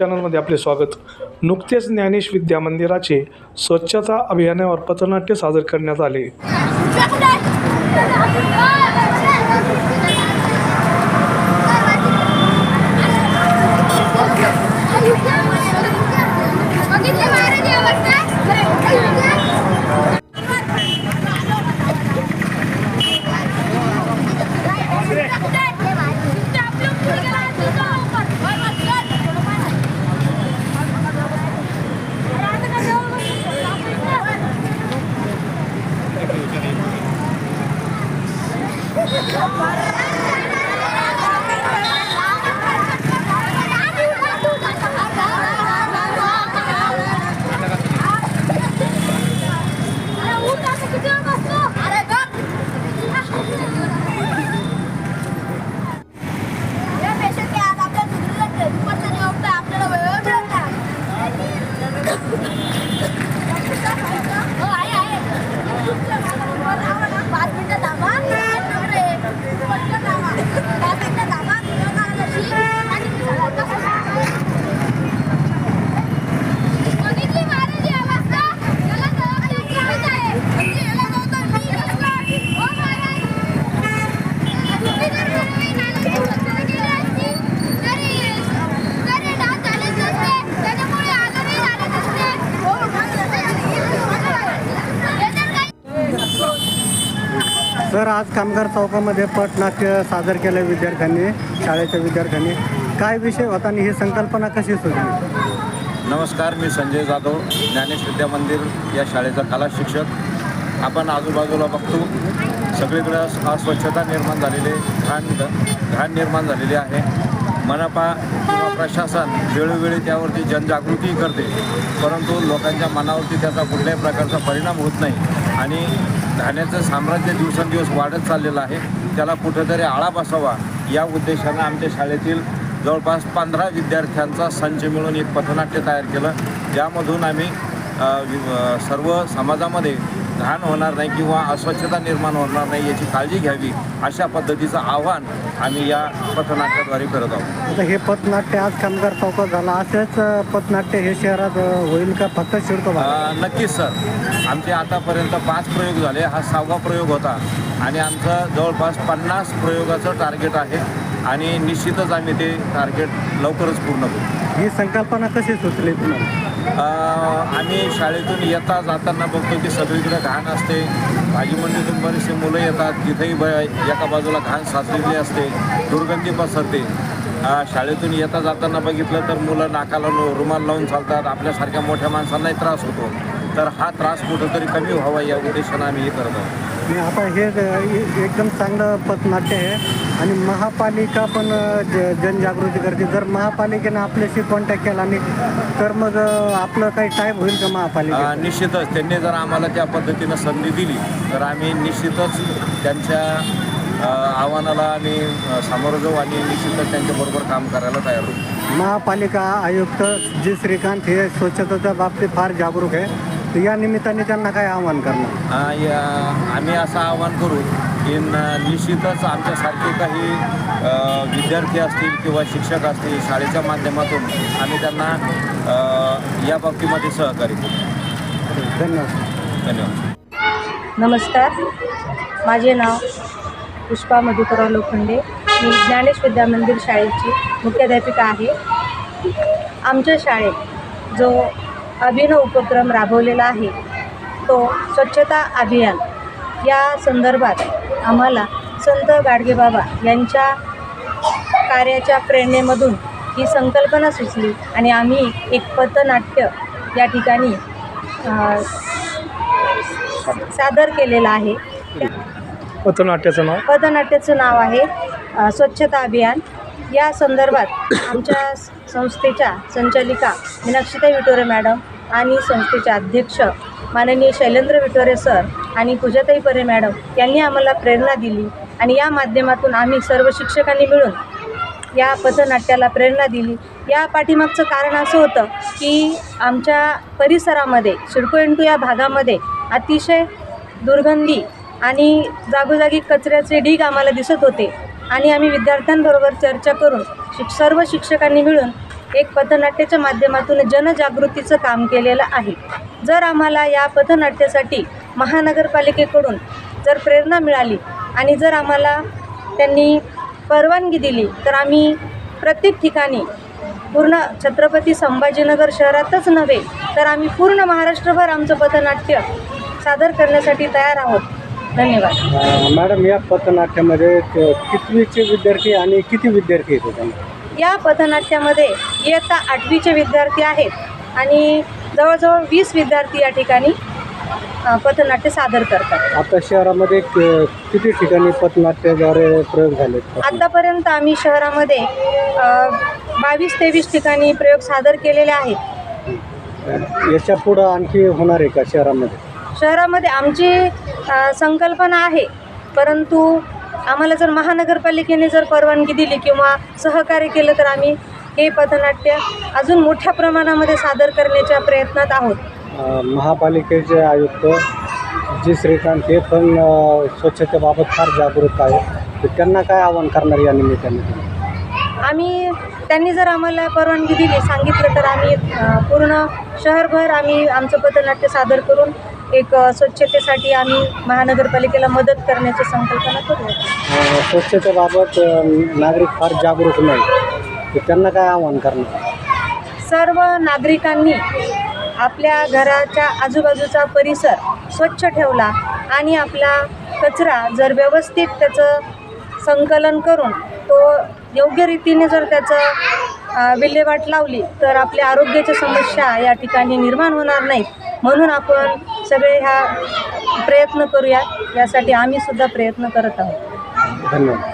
चॅनलमध्ये आपले स्वागत. नुकतेच ज्ञानेश विद्या मंदिराचे स्वच्छता अभियानावर पथनाट्य सादर करण्यात आले. Come on! सर आज कामगार चौकामध्ये पटनाट्य सादर केलं विद्यार्थ्यांनी शाळेच्या विद्यार्थ्यांनी. काय विषय होता आणि ही संकल्पना कशी सुचली नमस्कार मी संजय जाधव ज्ञानेश विद्या मंदिर या शाळेचा कला शिक्षक. आपण आजूबाजूला बघतो सगळीकडं अस्वच्छता निर्माण झालेली आहे, घाण घाण निर्माण झालेली आहे. मनपा किंवा प्रशासन वेळोवेळी त्यावरती जनजागृती करते. परंतु लोकांच्या मनावरती त्याचा कुठल्याही प्रकारचा परिणाम होत नाही. आणि घाण्याचं साम्राज्य दिवसेंदिवस वाढत चाललेलं आहे. त्याला कुठेतरी आळा बसावा या उद्देशानं आमच्या शाळेतील जवळपास पंधरा विद्यार्थ्यांचा संच मिळून एक पथनाट्य तयार केलं. ज्यामधून आम्ही सर्व समाजामध्ये घाण होणार नाही किंवा अस्वच्छता निर्माण होणार नाही याची काळजी घ्यावी अशा पद्धतीचं आव्हान आम्ही या पथनाट्याद्वारे करत आहोत. आता हे पथनाट्य आज कामगार चौकात झालं. असंच पथनाट्य हे शहरात अं, होईल का? फक्त शिरतो अ, नक्कीच सर. आमचे आतापर्यंत पाच प्रयोग झाले. हा सहावा प्रयोग होता. आणि आमचं जवळपास पन्नास प्रयोगाचं टार्गेट आहे. आणि निश्चितच आम्ही ते टार्गेट लवकरच पूर्ण करू. ही संकल्पना कशी सुचली तुम्हाला? आम्ही शाळेतून येता जाताना बघतो की सगळीकडे घाण असते. भाजी मंडीतून बरीचशी मुलं येतात. तिथेही ब एका बाजूला घाण साचलेली असते. दुर्गंधी पसरते. शाळेतून येता जाताना बघितलं तर मुलं नाकाला लो- रुमाल लावून चालतात. आपल्यासारख्या मोठ्या माणसांनाही त्रास होतो. तर हा त्रास कुठंतरी कमी व्हावा या उद्देशानं आम्ही हे करत आहोत. आता हे एकदम चांगलं पथनाट्य आहे. आणि महापालिका पण ज- जनजागृती करते. जर महापालिकेनं आपल्याशी कॉन्टॅक्ट केला आणि तर मग आपलं काही टाईप होईल का महापालिका निश्चितच. त्यांनी जर आम्हाला त्या पद्धतीनं संधी दिली तर आम्ही निश्चितच त्यांच्या आव्हानाला आम्ही सामोरं जाऊ आणि निश्चितच त्यांच्याबरोबर काम करायला तयार होऊ. महापालिका आयुक्त जी श्रीकांत हे स्वच्छतेच्या बाबतीत फार जागरूक आहे. तर या निमित्ताने त्यांना काय आवाहन करणार? आ, या- आम्ही असं आवाहन करू की न- निश्चितच आमच्यासारखे काही अ, विद्यार्थी असतील किंवा शिक्षक असतील शाळेच्या माध्यमातून आम्ही त्यांना अ, या बाबतीमध्ये सहकार्य करू. धन्यवाद. धन्यवाद. नमस्कार. माझे नाव पुष्पा मधुकरराव लोखंडे. मी ज्ञानेश विद्या मंदिर शाळेची मुख्याध्यापिका आहे. आमच्या शाळेत जो अभिनव उपक्रम राबवलेला आहे. तो स्वच्छता अभियान. या संदर्भात आम्हाला संत गाडगेबाबा यांच्या कार्याच्या प्रेरणेमधून ही संकल्पना सुचली आणि आम्ही एक पथनाट्य या ठिकाणी सादर केलेला आहे. पथनाट्याचं नाव? पथनाट्याचं नाव आहे स्वच्छता अभियान. या संदर्भात आमच्या संस्थेच्या संचालिका मीनाक्षीताई विटोरे मॅडम आणि संस्थेचे अध्यक्ष माननीय शैलेंद्र विटोरे सर आणि पूजाताई परे मॅडम यांनी आम्हाला प्रेरणा दिली आणि या माध्यमातून आम्ही सर्व शिक्षकांनी मिळून या पथनाट्याला प्रेरणा दिली. या पाठीमागचं कारण असं होतं की आमच्या परिसरामध्ये शिडको इंटू या भागामध्ये अतिशय दुर्गंधी आणि जागोजागी कचऱ्याचे ढीग आम्हाला दिसत होते. आणि आम्ही विद्यार्थ्यांबरोबर चर्चा करून शिक सर्व शिक्षकांनी मिळून एक पथनाट्याच्या माध्यमातून जनजागृतीचं काम केलेलं आहे. जर आम्हाला या पथनाट्यासाठी महानगरपालिकेकडून जर प्रेरणा मिळाली आणि जर आम्हाला त्यांनी परवानगी दिली तर आम्ही प्रत्येक ठिकाणी पूर्ण छत्रपती संभाजीनगर शहरातच नव्हे तर आम्ही पूर्ण महाराष्ट्रभर आमचं पथनाट्य सादर करण्यासाठी तयार आहोत. धन्यवाद. अ, मॅडम या पथनाट्यामध्ये क- कितवीचे विद्यार्थी आणि किती विद्यार्थी येतो त्यांना या पथनाट्यामध्ये इयत्ता आठवीचे विद्यार्थी आहेत आणि जवळजवळ वीस विद्यार्थी या ठिकाणी अ, पथनाट्य सादर करतात. आता शहरामध्ये क- किती ठिकाणी पथनाट्याद्वारे प्रयोग झाले आत्तापर्यंत आम्ही शहरामध्ये बावीस तेवीस ठिकाणी प्रयोग सादर केलेले आहेत. याच्या पुढं आणखी होणार आहे का शहरामध्ये? शहरामध्ये आमची संकल्पना आहे. परंतु आम्हाला जर महानगरपालिकेने जर परवानगी दिली किंवा सहकार्य केलं तर आम्ही हे पथनाट्य अजून मोठ्या प्रमाणामध्ये सादर करण्याच्या प्रयत्नात आहोत. महापालिकेचे आयुक्त जी श्रीकांत हे पण स्वच्छतेबाबत फार जागरूक आहे. तर त्यांना काय आवाहन करणार या निमित्ताने? आम्ही त्यांनी जर आम्हाला परवानगी दिली सांगितलं तर आम्ही पूर्ण शहरभर आम्ही आमचं पथनाट्य सादर करून एक स्वच्छतेसाठी आम्ही महानगरपालिकेला मदत करण्याची संकल्पना करू अ, स्वच्छतेबाबत अ, नागरिक फार जागरूक नाही. तर त्यांना काय आवाहन करणार? सर्व नागरिकांनी आपल्या घराच्या आजूबाजूचा परिसर स्वच्छ ठेवला आणि आपला कचरा जर व्यवस्थित त्याचं संकलन करून तो योग्य रीतीने जर त्याचं अ, विल्हेवाट लावली तर आपल्या आरोग्याच्या समस्या या ठिकाणी निर्माण होणार नाहीत. म्हणून आपण सगळे ह्या प्रयत्न करूया यासाठी आम्हीसुद्धा प्रयत्न करत आहोत. धन्यवाद.